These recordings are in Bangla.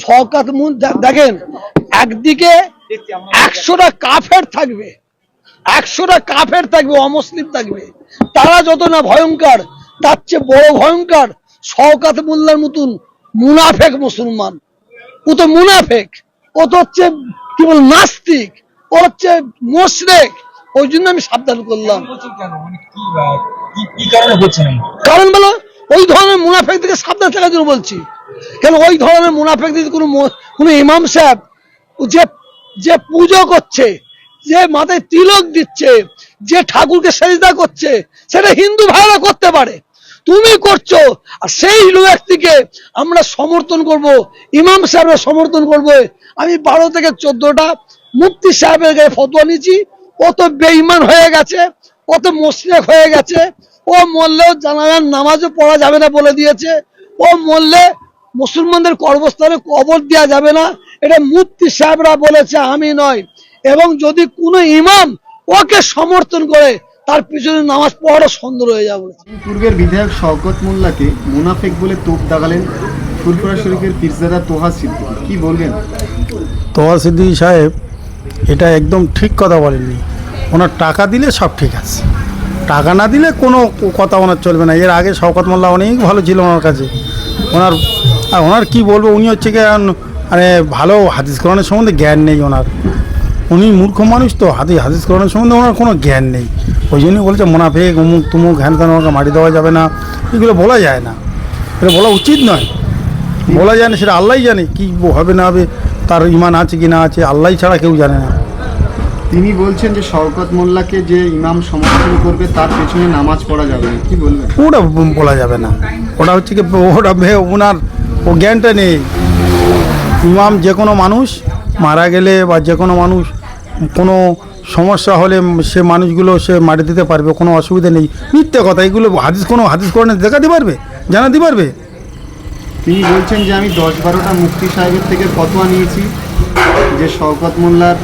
শওকাত মুন দেখেন একদিকে একশোটা কাফের থাকবে একশোটা কাফের থাকবে অমুসলিম থাকবে। তারা যত না ভয়ঙ্কর তার চেয়ে বড় ভয়ঙ্কর শওকাত মোল্লার মতন মুনাফেক মুসলমান। ও তো মুনাফেক ও তো হচ্ছে কি বল নাস্তিক ও হচ্ছে মোশরেক। ওই জন্য আমি সাবধান করলাম? কারণ বলো ওই ধরনের মুনাফেক থেকে সাবধান থাকার জন্য বলছি। কেন ওই ধরনের মুনাফেক যদি কোনো কোনো ইমাম সাহেব যে যে পুজো করছে, যে মাথায় তিলক দিচ্ছে, যে ঠাকুরকে সেজদা করছে, সেটা হিন্দু ভাইরা করতে পারে। তুমি করছ, আর সেই ব্যক্তিকে আমরা সমর্থন করব, ইমাম সাহেবরা সমর্থন করব। আমি বারো থেকে চোদ্দটা মুক্তি সাহেবের গায়ে ফতোয়া নিয়েছি। কত বেঈমান হয়ে গেছে, কত মোশরেক হয়ে গেছে। ও মরলেও জানাজার নামাজও পড়া যাবে না বলে দিয়েছে। ও মরলে মুসলমানদের কর্মস্থানে কবর দেওয়া যাবে না। এটা মুফতি সাহেবরা বলেছে আমি নয়। এবং যদি কোনো ইমাম ওকে সমর্থন করে তার পিছনে নামাজ পড়াটা সুন্দর হয়ে যাবে পূর্বের বিধায়ক শওকত মোল্লাকে মুনাফেক বলে তোপ দাগালেন ফুরফুরা শরীফের পীরজাদা তোহা সিদ্দিকী। কি বলবেন তোয়া সিদ্দিকী সাহেব এটা একদম ঠিক কথা বলেননি। ওনার টাকা দিলে সব ঠিক আছে। টাকা না দিলে কোনো কথা ওনার চলবে না। এর আগে শওকত মোল্লা অনেক ভালো ছিল ওনার কাছে। ওনার আর ওনার কি বলব উনি হচ্ছে কি মানে ভালো হাদিস কোরআনের সম্বন্ধে জ্ঞান নেই ওনার। উনি মূর্খ মানুষ তো হাদি হাদিস কোরআনের সম্বন্ধে ওনার কোনো জ্ঞান নেই। ওই জন্যই বলছে মোনাফেক অমুক তুমুক হ্যান ত্যান ওনাকে মাটি দেওয়া যাবে না। এগুলো বলা যায় না। এটা বলা উচিত নয়। বলা যায় না সেটা আল্লাহই জানে কি হবে না হবে তার ইমান আছে কি না আছে আল্লাহ ছাড়া কেউ জানে না। তিনি বলছেন যে শওকত মোল্লাকে যে ইমাম সমর্থন করবে তার পেছনে নামাজ পড়া যাবে না। কি বলবেন? ওটা বলা যাবে না। ওটা হচ্ছে কি ওটা ওনার ও জ্ঞানটা নেই। ইমাম যে কোনো মানুষ মারা গেলে বা যে কোনো মানুষ কোনো সমস্যা হলে সে মানুষগুলো সে মাটি দিতে পারবে কোনো অসুবিধা নেই। মিথ্যে কথা এগুলো হাদিস কোনো হাদিস করে দেখাতে পারবে? জানাতে পারবে? তিনি বলছেন যে আমি দশ বারোটা মুক্তি সাহেবের থেকে ফতোয়া নিয়েছি যে শওকত মোল্লার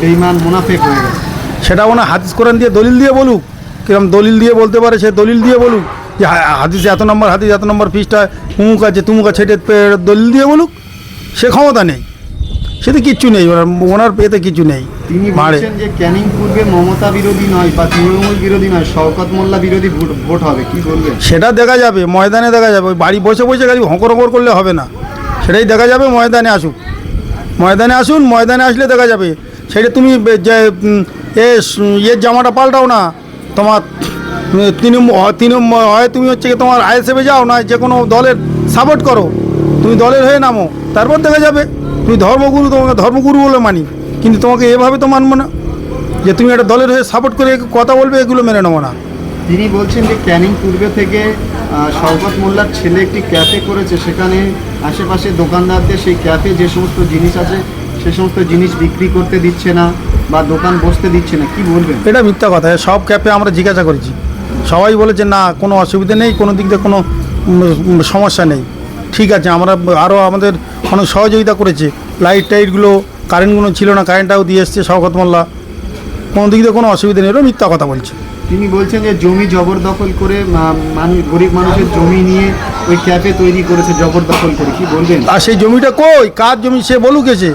বেইমান মুনাফেক হয়ে গেছে। সেটা ওনা হাদিস কোরআন দিয়ে দলিল দিয়ে বলুক। কিরম দলিল দিয়ে বলতে পারে সে দলিল দিয়ে বলুক। যে হাদিসে এত নম্বর হাদিস এত নম্বর ফিসটা উমুক আছে তুমুক আছে সেটা দলিল দিয়ে বলুক সে ক্ষমতা নেই। সে তো কিচ্ছু নেই ওনার ওনার এতে কিছু নেই তিনি বলছেন যে ক্যানিং পূর্বে মমতা বিরোধী নয় বা তৃণমূল বিরোধী নয় শওকত মোল্লা বিরোধী ভোট ভোট হবে কি বলবেন? সেটা দেখা যাবে ময়দানে দেখা যাবে ওই বাড়ি বসে বসে খালি হকর হকর করলে হবে না। সেটাই দেখা যাবে ময়দানে আসুক। ময়দানে আসুন ময়দানে আসলে দেখা যাবে। সেটা তুমি যে এ ইয়ের জামাটা পাল্টাও না তোমার তিনি হয় তুমি হচ্ছে কি তোমার আইএসএফে যাও না যে কোনো দলের সাপোর্ট করো। তুমি দলের হয়ে নামো, তারপর দেখা যাবে। তুমি ধর্মগুরু, তোমাকে ধর্মগুরু বলে মানি, কিন্তু তোমাকে এভাবে তো মানবো না। যে তুমি একটা দলের হয়ে সাপোর্ট করে কথা বলবে, এগুলো মেনে নেব না। তিনি বলছেন যে ক্যানিং পূর্বে থেকে শওকত মোল্লার ছেলে একটি ক্যাফে করেছে, সেখানে আশেপাশে দোকানদারদের সেই ক্যাফে যে সমস্ত জিনিস আছে, সে সমস্ত জিনিস বিক্রি করতে দিচ্ছে না। বা দোকান বসতে দিচ্ছে না কি বলবেন? এটা মিথ্যা কথা সব ক্যাপে আমরা জিজ্ঞাসা করেছি। সবাই বলেছে না কোনো অসুবিধা নেই কোনো দিক দিয়ে কোনো সমস্যা নেই। ঠিক আছে আমরা আরও আমাদের অনেক সহযোগিতা করেছে। লাইট টাইটগুলো কারেন্টগুলো ছিল না কারেন্টটাও দিয়ে এসছে শওকত মোল্লা। কোনো দিক দিয়ে কোনো অসুবিধা নেই মিথ্যা কথা বলছে। তিনি বলছেন যে জমি জবরদখল করে মানুষ গরিব মানুষের জমি নিয়ে ওই ক্যাফে তৈরি করেছে জবরদখল করে কি বলবেন? আর সেই জমিটা কই? কার জমি সে বলুক এসে?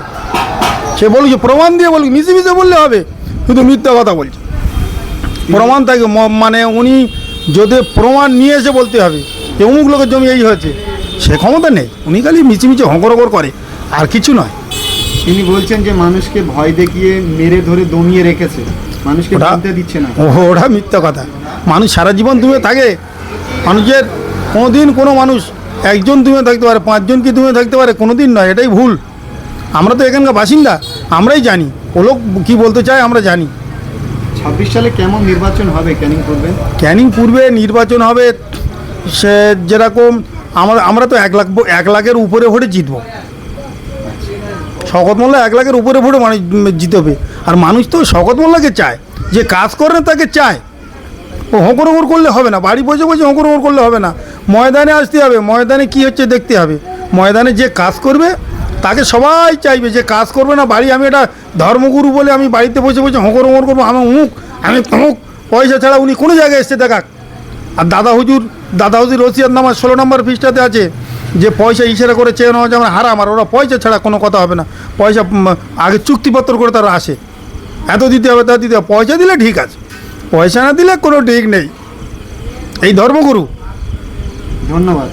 সে বলুক যে প্রমাণ দিয়ে বলুক মিশে মিশে বললে হবে শুধু মিথ্যা কথা বলছে। প্রমাণ থাকে মানে উনি যদি প্রমাণ নিয়ে এসে বলতে হবে যে অমুক লোকের জমি এই হয়েছে সে ক্ষমতা নেই। উনি খালি মিচিমিচি হকরকর করে আর কিছু নয়। তিনি বলছেন যে মানুষকে ভয় দেখিয়ে মেরে ধরে দমিয়ে রেখেছে। মানুষকে বলতে দিচ্ছে না। ও ওটা মিথ্যা কথা। মানুষ সারা জীবন দূরে থাকে। মানুষের কোনো দিন কোনো মানুষ একজন দূরে থাকতে পারে পাঁচজন কি দূরে থাকতে পারে কোনো দিন নয় এটাই ভুল। আমরা তো এখানকার বাসিন্দা আমরাই জানি। ও লোক কী বলতে চায় আমরা জানি। ছাব্বিশ সালে কেমন নির্বাচন হবে ক্যানিং করবেন ক্যানিং পূর্বে নির্বাচন হবে সে যেরকম আমরা আমরা তো এক লাখ এক লাখের উপরে ভোটে জিতবো। শকত মোল্লা এক লাখের উপরে ভোটে মানুষ জিতবে। আর মানুষ তো শকত মোল্লাকে চায় যে কাজ করে না তাকে চায়। ও হকর হকর করলে হবে না বাড়ি বসে বসে হকর হকর করলে হবে না। ময়দানে আসতে হবে ময়দানে কি হচ্ছে দেখতে হবে। ময়দানে যে কাজ করবে তাকে সবাই চাইবে যে কাজ করবে না, বাড়ি আমি এটা ধর্মগুরু বলে আমি বাড়িতে বসে বসে হকর হকর করব, আমি অমুক আমি তমুক, পয়সা ছাড়া উনি কোনো জায়গায় এসছে দেখাক। আর দাদা হুজুর দাদা হুজুর রসিয়ার নামাজ ষোলো নম্বর পৃষ্ঠাতে আছে যে পয়সা ইশারা করে চেয়ে নেওয়া যেমন হারাম, আর ওরা পয়সা ছাড়া কোনো কথা হবে না। পয়সা আগে চুক্তিপত্র করে তারা আসে। এত দিতে হবে তা দিতে হবে, পয়সা দিলে ঠিক আছে। পয়সা না দিলে কোনো ঠিক নেই। এই ধর্মগুরু। ধন্যবাদ।